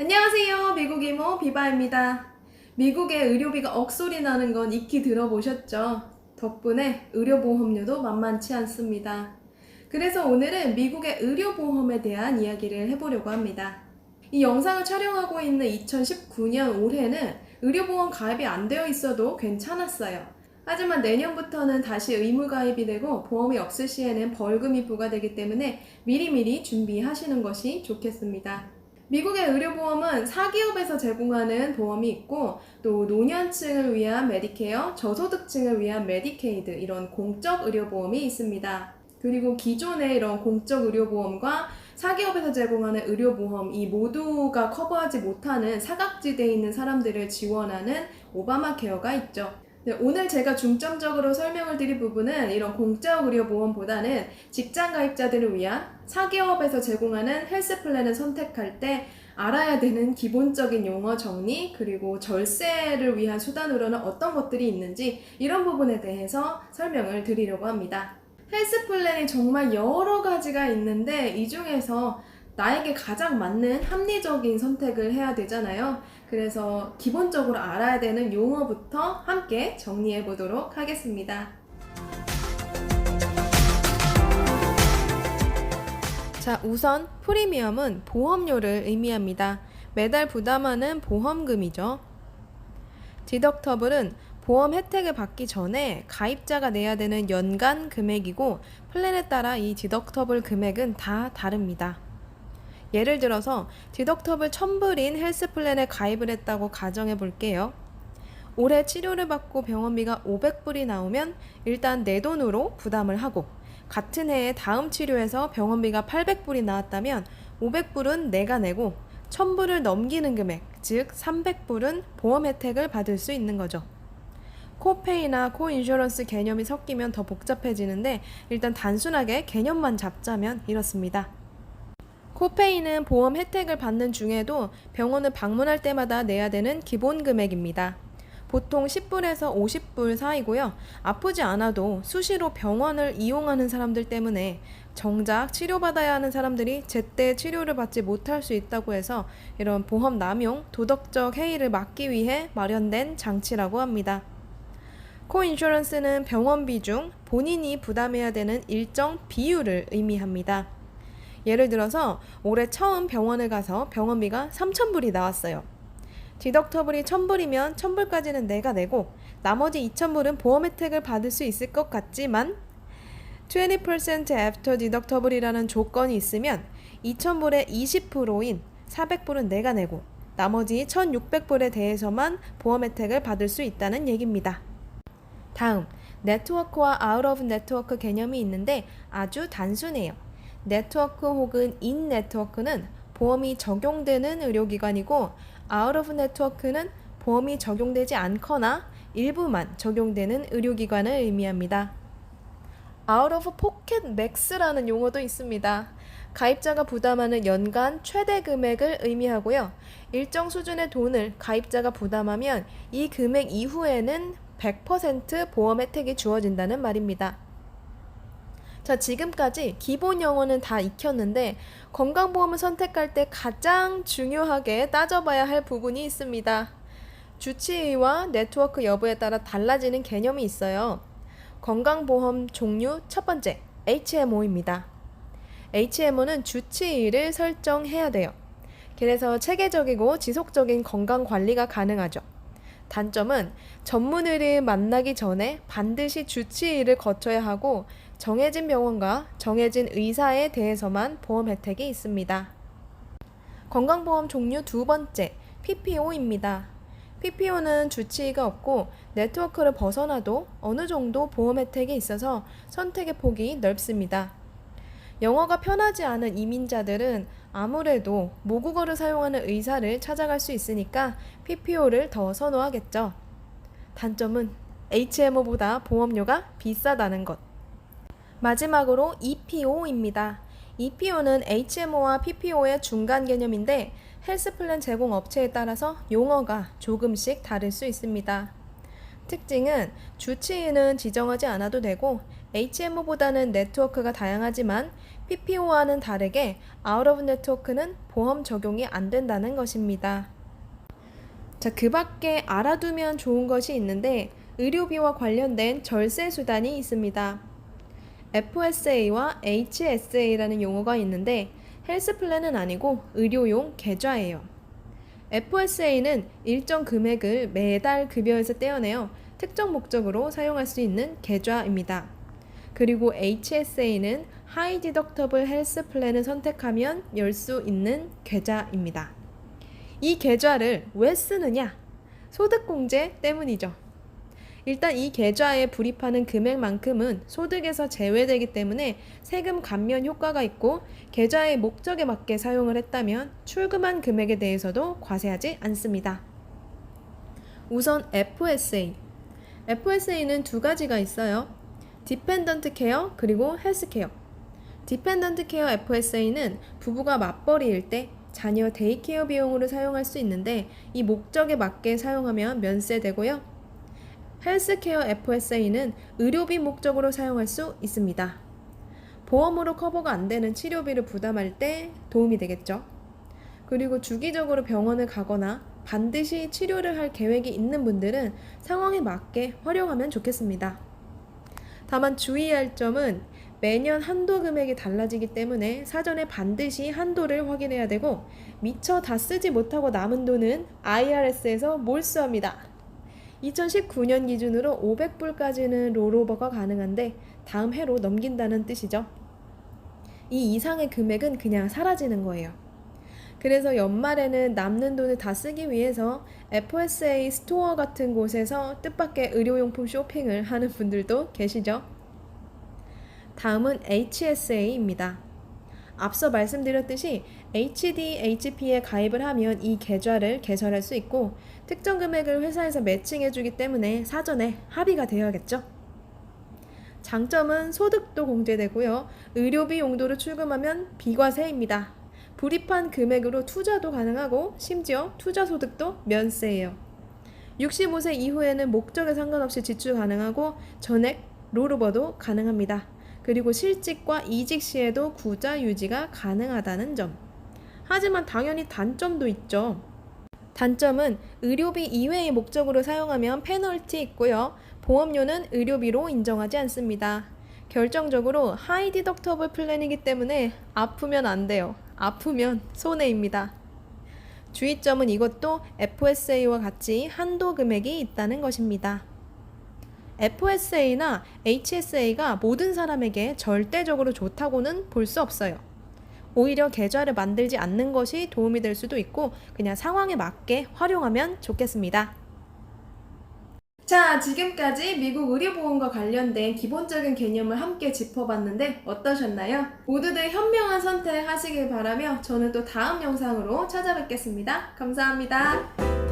안녕하세요. 미국 이모 비바입니다. 미국의 의료비가 억소리 나는 건 익히 들어보셨죠? 덕분에 의료보험료도 만만치 않습니다. 그래서 오늘은 미국의 의료보험에 대한 이야기를 해보려고 합니다. 이 영상을 촬영하고 있는 2019년 올해는 의료보험 가입이 안 되어 있어도 괜찮았어요. 하지만 내년부터는 다시 의무 가입이 되고 보험이 없을 시에는 벌금이 부과되기 때문에 미리미리 준비하시는 것이 좋겠습니다. 미국의 의료보험은 사기업에서 제공하는 보험이 있고 또 노년층을 위한 메디케어, 저소득층을 위한 메디케이드 이런 공적 의료보험이 있습니다. 그리고 기존의 이런 공적 의료보험과 사기업에서 제공하는 의료보험 이 모두가 커버하지 못하는 사각지대에 있는 사람들을 지원하는 오바마 케어가 있죠. 네, 오늘 제가 중점적으로 설명을 드릴 부분은 이런 공적 의료 보험보다는 직장 가입자들을 위한 사기업에서 제공하는 헬스 플랜을 선택할 때 알아야 되는 기본적인 용어 정리 그리고 절세를 위한 수단으로는 어떤 것들이 있는지 이런 부분에 대해서 설명을 드리려고 합니다. 헬스 플랜이 정말 여러 가지가 있는데 이 중에서 나에게 가장 맞는 합리적인 선택을 해야 되잖아요. 그래서 기본적으로 알아야 되는 용어부터 함께 정리해 보도록 하겠습니다. 자, 우선 프리미엄은 보험료를 의미합니다. 매달 부담하는 보험금이죠. 디덕터블은 보험 혜택을 받기 전에 가입자가 내야 되는 연간 금액이고 플랜에 따라 이 디덕터블 금액은 다 다릅니다. 예를 들어서 디덕터블 1000불인 헬스 플랜에 가입을 했다고 가정해 볼게요. 올해 치료를 받고 병원비가 500불이 나오면 일단 내 돈으로 부담을 하고 같은 해에 다음 치료에서 병원비가 800불이 나왔다면 500불은 내가 내고 1000불을 넘기는 금액, 즉 300불은 보험 혜택을 받을 수 있는 거죠. 코페이나 코인슈런스 개념이 섞이면 더 복잡해지는데 일단 단순하게 개념만 잡자면 이렇습니다. 코페이는 보험 혜택을 받는 중에도 병원을 방문할 때마다 내야 되는 기본 금액입니다. 보통 10불에서 50불 사이고요. 아프지 않아도 수시로 병원을 이용하는 사람들 때문에 정작 치료받아야 하는 사람들이 제때 치료를 받지 못할 수 있다고 해서 이런 보험 남용, 도덕적 해이를 막기 위해 마련된 장치라고 합니다. 코인슈런스는 병원비 중 본인이 부담해야 되는 일정 비율을 의미합니다. 예를 들어서 올해 처음 병원을 가서 병원비가 3,000불이 나왔어요. 디덕터블이 1,000불이면 1,000불까지는 내가 내고 나머지 2,000불은 보험 혜택을 받을 수 있을 것 같지만 20% after deductible이라는 조건이 있으면 2,000불의 20%인 400불은 내가 내고 나머지 1,600불에 대해서만 보험 혜택을 받을 수 있다는 얘기입니다. 다음, 네트워크와 아웃 오브 네트워크 개념이 있는데 아주 단순해요. 네트워크 혹은 인 네트워크는 보험이 적용되는 의료기관이고 아웃 오브 네트워크는 보험이 적용되지 않거나 일부만 적용되는 의료기관을 의미합니다. 아웃 오브 포켓 맥스라는 용어도 있습니다. 가입자가 부담하는 연간 최대 금액을 의미하고요. 일정 수준의 돈을 가입자가 부담하면 이 금액 이후에는 100% 보험 혜택이 주어진다는 말입니다. 자, 지금까지 기본 영어는 다 익혔는데 건강보험을 선택할 때 가장 중요하게 따져봐야 할 부분이 있습니다. 주치의와 네트워크 여부에 따라 달라지는 개념이 있어요. 건강보험 종류 첫 번째, HMO입니다. HMO는 주치의를 설정해야 돼요. 그래서 체계적이고 지속적인 건강 관리가 가능하죠. 단점은 전문의를 만나기 전에 반드시 주치의를 거쳐야 하고 정해진 병원과 정해진 의사에 대해서만 보험 혜택이 있습니다. 건강보험 종류 두 번째, PPO입니다. PPO는 주치의가 없고 네트워크를 벗어나도 어느 정도 보험 혜택이 있어서 선택의 폭이 넓습니다. 영어가 편하지 않은 이민자들은 아무래도 모국어를 사용하는 의사를 찾아갈 수 있으니까 PPO를 더 선호하겠죠. 단점은 HMO보다 보험료가 비싸다는 것. 마지막으로 EPO입니다. EPO는 HMO와 PPO의 중간 개념인데 헬스 플랜 제공 업체에 따라서 용어가 조금씩 다를 수 있습니다. 특징은 주치의는 지정하지 않아도 되고 HMO보다는 네트워크가 다양하지만 PPO와는 다르게 아웃 오브 네트워크는 보험 적용이 안 된다는 것입니다. 자, 그 밖에 알아두면 좋은 것이 있는데 의료비와 관련된 절세 수단이 있습니다. FSA와 HSA라는 용어가 있는데 헬스 플랜은 아니고 의료용 계좌예요. FSA는 일정 금액을 매달 급여에서 떼어내어 특정 목적으로 사용할 수 있는 계좌입니다. 그리고 HSA는 하이 디덕터블 헬스 플랜을 선택하면 열 수 있는 계좌입니다. 이 계좌를 왜 쓰느냐? 소득공제 때문이죠. 일단 이 계좌에 불입하는 금액만큼은 소득에서 제외되기 때문에 세금 감면 효과가 있고 계좌의 목적에 맞게 사용을 했다면 출금한 금액에 대해서도 과세하지 않습니다. 우선 FSA. FSA는 두 가지가 있어요. 디펜던트 케어 그리고 헬스 케어. 디펜던트 케어 FSA는 부부가 맞벌이일 때 자녀 데이케어 비용으로 사용할 수 있는데 이 목적에 맞게 사용하면 면세되고요. 헬스케어 FSA는 의료비 목적으로 사용할 수 있습니다. 보험으로 커버가 안 되는 치료비를 부담할 때 도움이 되겠죠. 그리고 주기적으로 병원을 가거나 반드시 치료를 할 계획이 있는 분들은 상황에 맞게 활용하면 좋겠습니다. 다만 주의할 점은 매년 한도 금액이 달라지기 때문에 사전에 반드시 한도를 확인해야 되고 미처 다 쓰지 못하고 남은 돈은 IRS에서 몰수합니다. 2019년 기준으로 500불까지는 롤오버가 가능한데 다음 해로 넘긴다는 뜻이죠. 이 이상의 금액은 그냥 사라지는 거예요. 그래서 연말에는 남는 돈을 다 쓰기 위해서 FSA 스토어 같은 곳에서 뜻밖의 의료용품 쇼핑을 하는 분들도 계시죠. 다음은 HSA입니다. 앞서 말씀드렸듯이 HDHP에 가입을 하면 이 계좌를 개설할 수 있고 특정 금액을 회사에서 매칭해주기 때문에 사전에 합의가 되어야겠죠. 장점은 소득도 공제되고요. 의료비 용도로 출금하면 비과세입니다. 불입한 금액으로 투자도 가능하고 심지어 투자 소득도 면세예요. 65세 이후에는 목적에 상관없이 지출 가능하고 전액 롤오버도 가능합니다. 그리고 실직과 이직 시에도 구자 유지가 가능하다는 점. 하지만 당연히 단점도 있죠. 단점은 의료비 이외의 목적으로 사용하면 페널티 있고요. 보험료는 의료비로 인정하지 않습니다. 결정적으로 하이 디덕터블 플랜이기 때문에 아프면 안 돼요. 아프면 손해입니다. 주의점은 이것도 FSA와 같이 한도 금액이 있다는 것입니다. FSA나 HSA가 모든 사람에게 절대적으로 좋다고는 볼 수 없어요. 오히려 계좌를 만들지 않는 것이 도움이 될 수도 있고 그냥 상황에 맞게 활용하면 좋겠습니다. 자, 지금까지 미국 의료보험과 관련된 기본적인 개념을 함께 짚어봤는데 어떠셨나요? 모두들 현명한 선택 하시길 바라며 저는 또 다음 영상으로 찾아뵙겠습니다. 감사합니다.